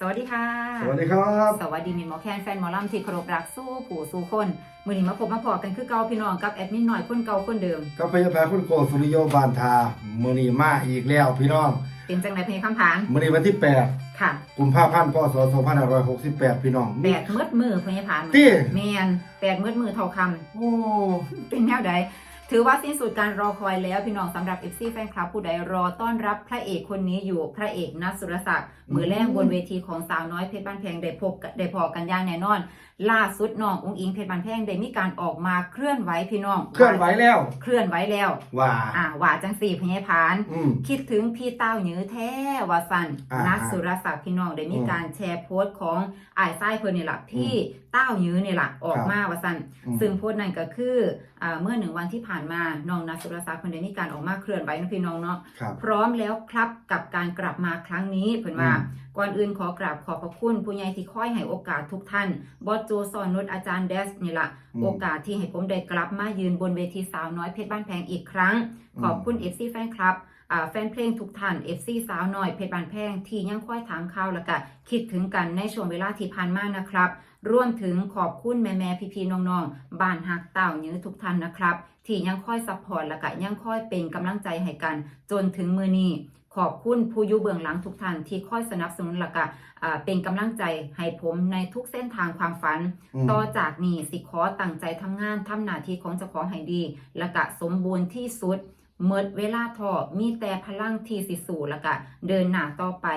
สวัสดีค่ะ สวัสดีครับ สวัสดีมินหมอแคนแฟนหมอลำที่เคารพรักสู้ผู้สู้คนมือนี้มาพบมาพอกันคือเก่าพี่น้องกับแอดมินหน่อยคนเก่าคนเดิมกับพยาบาลคุณโกสุริโยบานทามือนีมาอีกแล้วพี่น้อง เป็นจังไรเพลงคำผานมือนีวันที่ค่ะ8กุมภาพันธ์พศ2568 พี่น้องแปดมืดมือเพลงผานตี้แมนแปดมืดมือเท่าคโอ้ำเป็นแนวใด ถือว่าสิ้นสุดการรอคอยแล้วพี่น้องสำหรับ FC แฟนคลับผู้ใดรอต้อนรับพระเอกคนนี้อยู่พระเอกนัทสุรศักดิ์มือแรกบนเวทีของสาวน้อยเพชรบ้านแพงได้พบกันได้พอกันอย่างแน่นอน ล่าสุดน้องอุ้งอิงเพชรบ้านแพงได้มีการออกมาเคลื่อนไหวพี่น้อง เคลื่อนไหวแล้ว เคลื่อนไหวแล้ว ว่าอ่าว่าจังสี่พญายพานอืมคิดถึงพี่เต้าเหนือแท้ว่าสันอ่านันัทสุรศักดิ์พี่น้องได้มีอืมการแชร์โพสต์ของอ้ายไส้เพิ่นนี่แหละพี่เต้าเหนือนี่แหละออกครับมาว่าสันอืมซึ่งโพสต์นั้นก็คืออ่าเมื่อหนึ่งวันที่ผ่านมาน้องนัทสุรศักดิ์เพิ่นได้มีการออกมาเคลื่อนไหวนะพี่น้องเนาะครับ พร้อมแล้วครับกับการกลับมาครั้งนี้เพิ่นว่าอืม ก่อนอื่นขอกราบขอบพระคุณผู้ใหญ่ที่คอยให้โอกาสทุกท่านบอสโจสอนนุชอาจารย์เดสนี่ละอืมโอกาสที่ให้ผมได้กลับมายืนบนเวทีสาวน้อยเพชรบ้านแพงอีกครั้ง อืม ขอบคุณ FC แฟนคลับอ่า แฟนเพลงทุกท่าน FC สาวน้อยเพชรบ้านแพงที่ยังคอยถามข่าวแล้วก็คิดถึงกันในช่วงเวลาที่ผ่านมานะครับรวมถึงขอบคุณแม่แม่พี่พี่ๆน้องๆบ้านหักเต่าเนื้อทุกท่านนะครับ ที่ยังคอยซัพพอร์ตและก็ยังคอยเป็นกำลังใจให้กัน จนถึงมือนี้ขอบคุณผู้อยู่เบื้องหลังทุกท่านที่คอยสนับสนุนและก็อ่าเป็นกำลังใจให้ผมในทุกเส้นทางความฝันอืมต่อจากนี้สิขอตั้งใจทำงานทำหน้าที่ของเจ้าของให้ดี และก็สมบูรณ์ที่สุด เมื่อเวลาทอมีแต่พลังที่สิสู่และก็เดินหน้าต่อไป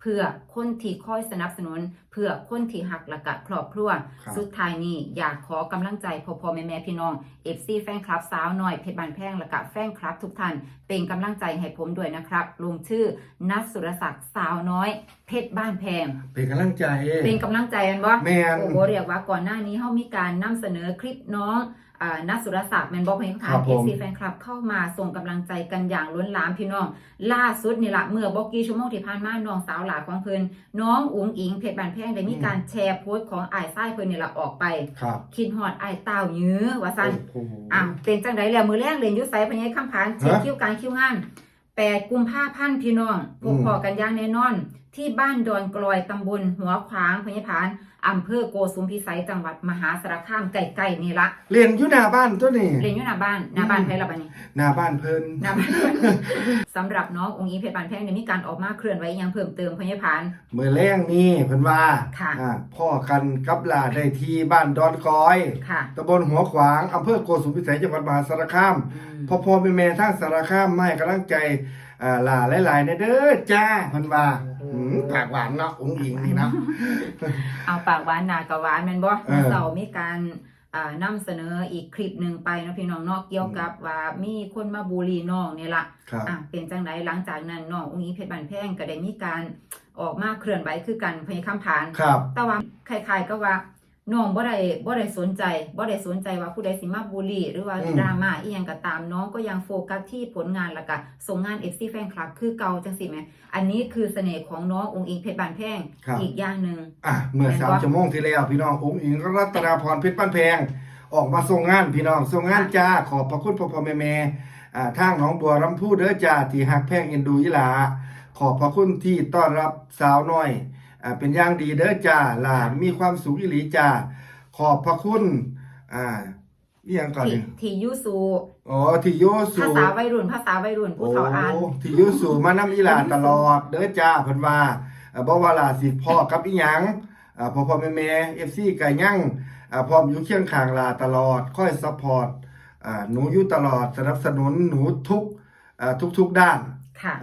เพื่อคนที่คอยสนับสนุน เพื่อคนที่หักและก็ครอบครัวครับสุดท้ายนี้อยากขอกำลังใจพ่อพ่อแม่แม่พี่น้อง FC แฟนคลับสาวหน่อยเพชรบานแพงและก็แฟนคลับทุกท่าน เป็นกำลังใจให้ผมด้วยนะครับ ลงชื่อนัทสุรศักดิ์สาวน้อย เพชรบ้านแพง เป็นกำลังใจ เป็นกำลังใจกันบ่แม่นโอ้โหเรียกว่าก่อนหน้านี้เขามีการนำเสนอคลิปน้องอ่า นัทสุรศักดิ์แมนบอกให้ครัถามบผเอมซีแฟนคลับเข้ามาส่งกำลังใจกันอย่างล้นหลามพี่น้อง ล่าสุดนี่ละเมื่อบอกกี้ชั่วโมงที่ผ่านมาน้องสาวหลาของเพิ่นน้องอุ๋งอิงเพชรบานแพงได้มีการแชร์โพสต์ของอ้ายไส้เพิ่นนี่ละออกไปครับคิดฮอดอ้ายเต้ายื้อว่าซั่นโอ้โหอะเป็นจังไดแล้วมือแรกเรียนอยุไสพญายคำผานเช็คฮะคิวการคิวงานแปดกุมภาพันธ์พี่น้องพบอืมพอกันอย่างแน่นอน ที่บ้านดอนกลอยตำบลหัวขวางพญายผานอำเภอโกสุมพิสัยจังหวัดมหาสารคามใกล้ๆนี่ละเรียนอยู่หน้าบ้านตัวนี้เรียนอยู่หน้าบ้านหน้าบ้านอืมใครละบ้านนี้หน้าบ้านเพิ่นหน้าบ้านสำหรับน้ององค์อีเพชรบานแพงเนี่ยมีการออกมาเคลื่อนไหวอยังเพิ่มเติมพญายผานมือแรงนี่เพิ่นว่าค่ะอ่าพ่อกันกับหลาได้ที่บ้านดอนกอยค่ะตำบลหัวขวางอำเภอโกสุมพิสัยจังหวัดมหาสารคามอืมพอพอเป็นแม่ทางสารคามไม่กำลังใจอ่าหลาหลายๆนะเด้อจ้าเพันว่า หืมปากหวานเนาะอุ้งอิงนี่เนาะ เอาปากหวานหนากะหวานแม่นบ่เออ เสาร์มีการอ่านำเสนออีกคลิปหนึ่งไปเนาะพี่น้องเนอกเกี่ยวกับว่ามีคนมาบูลลีน้องนี่ล่ะ ครับ อะเป็นจังไดหลังจากนั้นน้องอุ้งอิงเพชรบันแพงก็ได้มีการออกมาเคลื่อนไหวคือกันพยคำผาน ครับ แต่ว่าคล้ายๆก็ว่า น้องบ่ได้บ่ได้สนใจบ่ได้สนใจว่าผู้ใดสิมาบูลลี่ หรือว่าอืม ดราม่าอีหยังก็ตามน้องก็ยังโฟกัสที่ผลงานแล้วก็ส่งงาน FC แฟนคลับคือเก่าจังซี่แหมอันนี้คือเสน่ห์ของน้องอุ้งอิงเพชรบันแพงครับ อีกอย่างหนึ่ง อะเมื่อเห็นสามปะชั่วโมงที่แล้วพี่น้องอุ้งอิงรัตนาพรเพชรบ้านแพง ออกมาส่งงานพี่น้องส่งงานจ้าขอบพระคุณพ่อพ่อแม่แม่อ่าทางหน้องบัวลำพูเด้อจ้าที่หักแพงเอ็นดูยิหลา ขอบพระคุณที่ต้อนรับสาวน้อยอ่า เป็นอย่างดีเด้อจ้าหลานมีความสุขอิหลีจ้าขอบพระคุณอ่าอีหยังก่อนที่นี่ที่ยูซูอ๋อที่โยสูภาษาวัยรุ่นภาษาวัยรุ่นผู้โอ้เขาอ่านที่อยุสู่มานำอีหลาตลอดเด้อจ้าเพิ่นว่าเอ่อบ่ว่าหลาสิพ่อกับอีหยังอ่าพ่อพ่อแม่แม่ FC ก็ยังอ่าพร้อมอยู่เคียงข้างหลาตลอดคอยซัพพอร์ตอ่าหนูอยู่ตลอดสนับสนุนหนูทุกอ่าทุกๆด้านค่ะ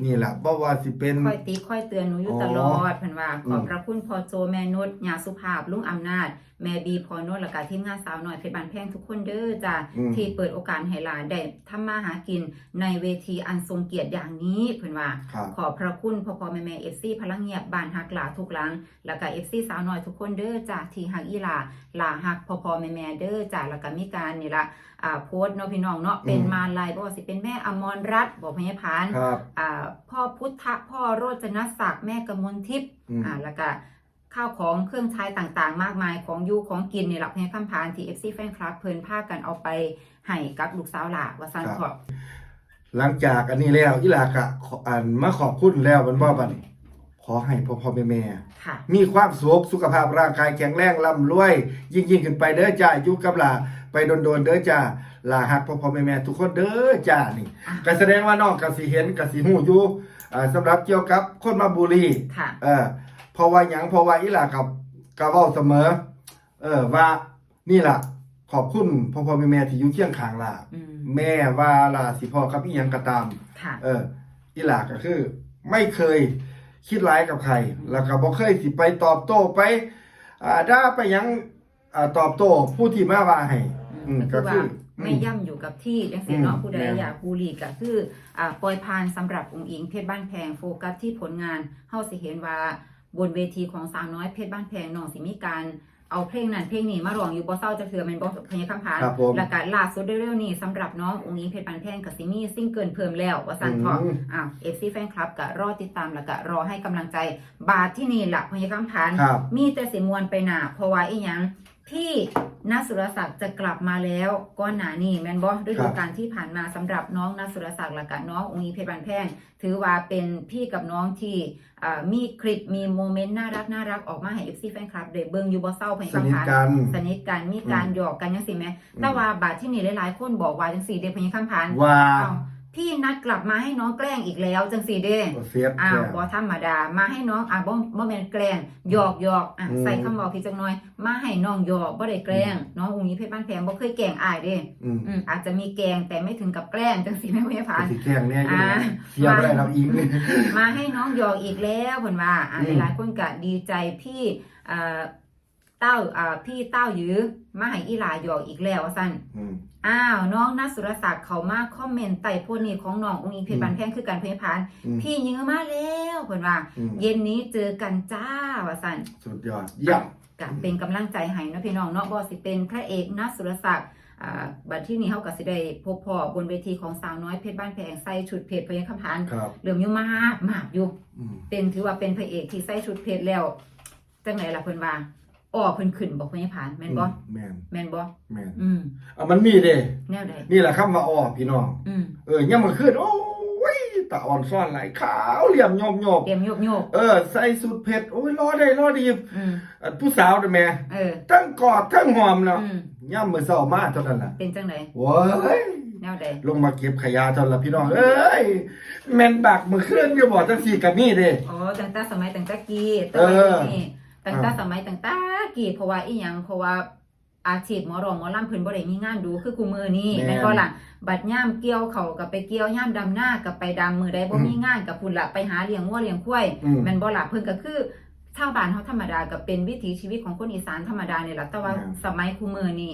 อ่านี่ล่ะบ่ว่าสิเป็น ค่อยตีค่อยเตือนหนูอยู่อ๋อตลอดเพิ่นว่าอืขมอบพระคุณพ่อโจแม่นุชยาสุภาพลุงอำนาจ แม่บีพอนุชและก็ทีมงานสาวหน่อยเพชรบานแพงทุกคนเด้อจ้าอืม ที่เปิดโอกาสให้หลานได้ทำมาหากินในเวทีอันทรงเกียรติอย่างนี้เพิ่นว่า ครับ ขอบพระคุณพ่อพ่อแม่แม่เอฟซีพลังเงียบบ้านฮักหลาทุกหลัง แล้วก็เอฟซีสาวน้อยทุกคนเด้อจ้าที่ฮักอีหลาหลาฮักพ่อพ่อแม่แม่เด้อจ้าแล้วก็มีการนี่ละอ่าโพสต์เนาะพี่น้องเนาะเป็นอืม มาลายบอกว่าสิเป็นแม่อมรรัตน์บอกพญาพานครับ อ่าพ่อพุทธพ่อโรจนศักดิ์แม่กมลทิพย์อืมอ่าแล้วก็ข้าวของเครื่องใช้ต่างๆ มากมายของอยูของกินนี่แหละพญาคำพานที่เอฟซีแฟนคลับ เพิ่นพากันเอาไปให้กับลูกสาวหลาว่าซันขอบหลังจากอันนี้แล้วอีหลาก็ขออันมาขอบคุณแล้วมันบ่บัดนี้ขอให้พ่อพ่อแม่แม่ค่ะมีความสุขสุขภาพร่างกายแข็งแรงร่ำรวย ยิ่งยิ่งขึ้นไปเด้อจ้าอยู่กับหลาไปโดนๆเด้อจ้า ลาฮักพ่อพ่อแม่แม่ทุกคนเด้อจ้านี่อะก็แสดงว่าน้องก็สิเห็นก็สิฮู้อยู่อ่าสำหรับเกี่ยวกับคนมาบุรีค่ะเออเพราะว่าหยังเพราะว่าอีหล่ากับกะเว้าเสมอ เออว่านี่ล่ะ ขอบคุณพ่อพ่อแม่แม่ที่อยู่เคียงข้างล่ะอืมแม่ว่าล่ะสิพ่อกับอีหยังก็ตามค่ะเอออีหล่าก็คือ ไม่เคยคิดร้ายกับใคร แล้วก็บ่เคยสิไปตอบโต้ไปอ่าด่าไปหยังอ่าตอบโต้ผู้ที่มาว่าให้อืมก็ก็คือคือว่า ไม่ย่ำอยู่กับที่จังซี่อืมเนาะผู้ใดแม่นอยากบูลลีก็คืออ่าปล่อยผ่านสำหรับองค์อิงเพชรบ้านแพงโฟกัสที่ผลงานเฮาสิเห็นว่าบนเวทีของสาวน้อยเพชรบ้านแพงน้องสิมีการเอาเพลงนั้นเพลงนี้มาร้องอยู่บ่เศร้าจะเถื่อแม่นบ่เพลงคำพานครับผม แล้วก็ล่าสุดเร็วๆนี้สำหรับน้ององค์อิงเพชรบ้านแพงก็สิมีซิงเกิลเพิ่มแล้วว่าซั่นเถาะอืมอ้าว FC แฟนคลับก็รอติดตามแล้วก็รอให้กำลังใจ บาทที่นี่ล่ะเพลงคำพานครับ มีแต่สิมวนไปหนาเพราะว่าอีหยัง ที่นัสุรศักดิ์จะกลับมาแล้วก้อนหนานี่แม่นบ่ฤดูกาลที่ผ่านมาสำหรับน้องนัสุรศักดิ์และกับน้ององค์อีเพชรบานแพงถือว่าเป็นพี่กับน้องที่อ่ามีคลิปมีโมเมนต์น่ารักน่ารักออกมาให้ FC แฟนคลับได้เบิ่งอยู่บ่เศร้าเพิ่นสนิทคำพานกันสนิทกันมีการหยอกกันจังซี่แหมแต่ว่าบาดที่นี่หลายๆคนบอกว่าจังซี่เด้เพิ่นคำพานว่าอ้าว พี่นัดกลับมาให้น้องแกล้งอีกแล้วจังซี่เด้เสียบอ้าวแท้บ่ธรรมดา มาให้น้องอะบ่บ่แม่นแกล้งหยอกหยอกอะอืม ใส่คำเว้าพี่จักหน่อย มาให้น้องหยอกบ่ได้แกล้งน้องอุ้งนี้เพชรบ้านแพงบ่เคยแกล้งอ้ายเด้อืมอืมอาจจะมีแกล้งแต่ไม่ถึงกับแกล้งจังซี่แม่พ่อผาน สิแข่งเนี่ยอยู่อ่านะเสียบอะไรเราอิงมาให้น้องหยอกอีกแล้วเพิ่นว่าอะอืม หลายๆคนก็ดีใจพี่เอ่อ เต้าอ่าพี่เต้าหยือมาให้อีหลาหยอกอีกแล้วว่าซั่นอืม อ้าวน้องนัทสุรศักดิ์เขามาคอมเมนต์ใต้โพสต์นี้ของน้องอุ้งอิงเพชรบ้านแพงคือกันเพิ่นผาน อืม พี่ยื้อมาแล้วเพิ่นว่า อืมเย็นนี้เจอกันจ้าว่าสันสุดยอดเยี่ยม ก็เป็นกำลังใจให้เนาะพี่น้องเนาะบ่สิเป็นพระเอกนัทสุรศักดิ์อ่าบัดที่นี้เฮาก็สิได้พบพ่อบนเวทีของสาวน้อยเพชรบ้านแพงใส่ชุดเพชรพยังคำพานครับ เหลื่อมอยู่มากมากอยู่อืม เป็นถือว่าเป็นพระเอกที่ใส่ชุดเพชรแล้วจังไหนล่ะเพิ่นว่า อ้อเพิ่นขึ้นบ่พยังผานแม่นบ่แม่นแม่นบ่แม่นอืมอะมันมีเด้แนวใดนี่แหละคำว่าอ้อพี่น้อง อืมเออยังมาขึ้นโอ้ยตาอ่อนซ่อนไหลายขาวเหลี่ยมโยบโยบเตรียมโยกโยกเออใส่สุดเผ็ดโอ้ยรอได้รอดีอืมอะผู้สาวเด้อแม่เออทั้งกอดทั้งหอมเนาะอืมย่ำมือเศร้ามาเท่านั้นล่ะเป็นจังไดโว้ยแนวใดลงมาเก็บขยะเท่านั้นล่ะพี่น้องเอ้ยแม่นบักมือเคลื่อนอยู่บ่จังซี่กับนี่เด้อ๋อตั้งแต่สมัยตั้งแต่กี้แต่เอว่าอนี่ ตั้งแต่สมัยตั้งแต่กี้เพราะว่าอีหยังเพราะว่าอาชีพหมอรองหมอลำเพิ่นบ่ได้มีงานดูคือกูมือนี้แม่นแม่นบ่ล่ะบัดย่ามเกี่ยวเขากับไปเกี่ยวย่ามดำหน้ากับไปดำมือใดบ่อืมมีงานกับพุ่นละไปหาเลี้ยงวัวเลี้ยงควายอืม แม่นบ่ล่ะเพิ่นก็คือชาวบ้านเฮาธรรมดาก็เป็นวิถีชีวิตของคนอีสานธรรมดานี่ล่ะแต่ว่าแม่นสมัยคูมือนี่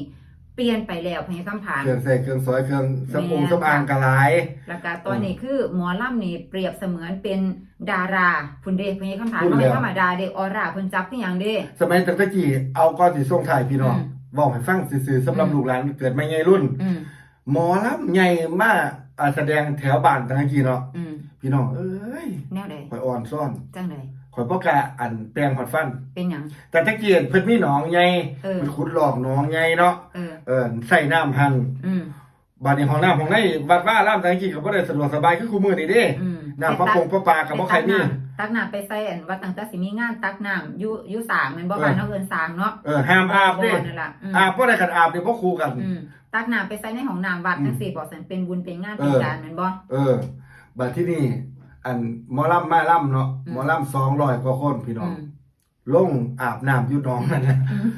เปลี่ยนไปแล้วพญาคำผาน เครื่องใส่เครื่องซอยเครื่องสำอางแม่น สำอางกะหลายแล้วก็ตอนนี้คือหมอลำนี่เปรียบเสมือนเป็นดาราพุ่นเด้พญาคำผานพูดบ่แล้วแม่นธรรมดาเด้ออร่าเพิ่นจับคือหยังเด้ สมัยตั้งแต่กี้เอาก่อนสิส่งถ่ายพี่น้องอืมบอกให้ฟังซื่อๆสำหรับอืม ลูกหลานเกิดไม่ไงรุ่น อืมหมอลำใหญ่มาอ่าแสดงแถวบ้านตั้งแต่กี้เนาะอืมพี่น้องเอ้ยแนวใดข่อยอ่อนซ่อน จังใด ข่อยบ่กล้าอันแปลงหอดฟัน เป็นหยัง แต่ตะเกียนเพิ่นมีหนองใหญ่เออ มันขุดหลอกหนองใหญ่เนาะเออ เออใส่น้ำหั่นอืมบัดนี้ห้องน้ำของในวัดว่าลำตั้งแต่กี้ก็บ่ได้สะดวกสบายคือคู่มื้อนี้เด้อืมน้ำประปงประปาก็บ่ใครมี ตักน้ำไปใส่อันว่าตั้งแต่สิมีงานตักน้ำอยู่อยู่สางแม่นบ่เออ บ้านเฮาเอิ้นสางเนาะเออห้ามอาบเด้บ่นั่นล่ะอืมอาบบ่ได้คันอาบนี่บ่คู่กัน อืมตักน้ำไปใส่ในห้องน้ำวัดอืมจังซี่บ่ซั่นเป็นบุญเป็นงานเป็นเออการแม่นบ่ เออ บัดที่นี่ อันหมอลำมาลำเนาะอืมหมอลำสองร้อยกว่าคนพี่น้ออืงมลงอาบน้ำอยู่หนองนั่นแหละอืม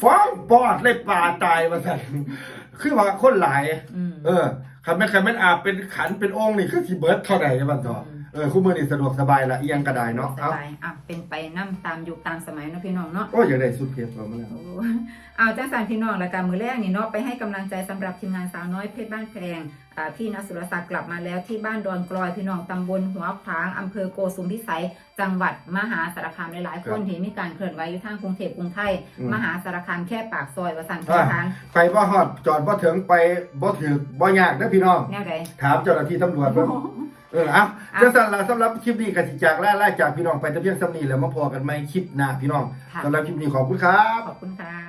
ฟ้องปอดเลยป่าตายมาสั่นคือว่าคนหลายอืมเออคันแม่นคันแม่นอาบเป็นขันเป็นองค์นี่คือสิเบิดเท่าใดบัดต่ออืม เออคู่มือนี่สะดวกสบายละเอียงก็ได้เนาะสเอ้าบายอะเป็นไปนํตามยุคตามสมัยเนาะพี่น้องเนาะ โอ้ยอยากได้สุดเพียบมาแล้ว โอ้เอาจ้าสารพี่น้องและการมือแรกนี่เนาะไปให้กำลังใจสำหรับทีมงานสาวน้อยเพชรบ้านแพงอ่าพี่นสุรศักดิ์กลับมาแล้วที่บ้านดอนกลอยพี่น้องตำบลหัวขวางอำเภอโกสุมพิสัย จังหวัดมหาสารคามหลายๆคนที่มีการเคลื่อนไหวอยู่ทางกรุงเทพกรุงไทย อืม มหาสารคามแค่ปากซอยวสันอ่าทางไปบ่ฮอดจอดบ่ถึงไปบ่ถึกบ่ยากเด้อพี่น้อง แนวใดถามเจ้าหน้าที่ตำรวจเบิ่ง เอออะอะจะสั่นละสำหรับคลิปนี้กสิจากล่าล่าจากพี่น้องไปแต่เพียงสำนีแล้วมาพอกันไหมคลิปหน้าพี่น้องค่ะ สำหรับคลิปนี้ขอบคุณครับ ขอบคุณค่ะ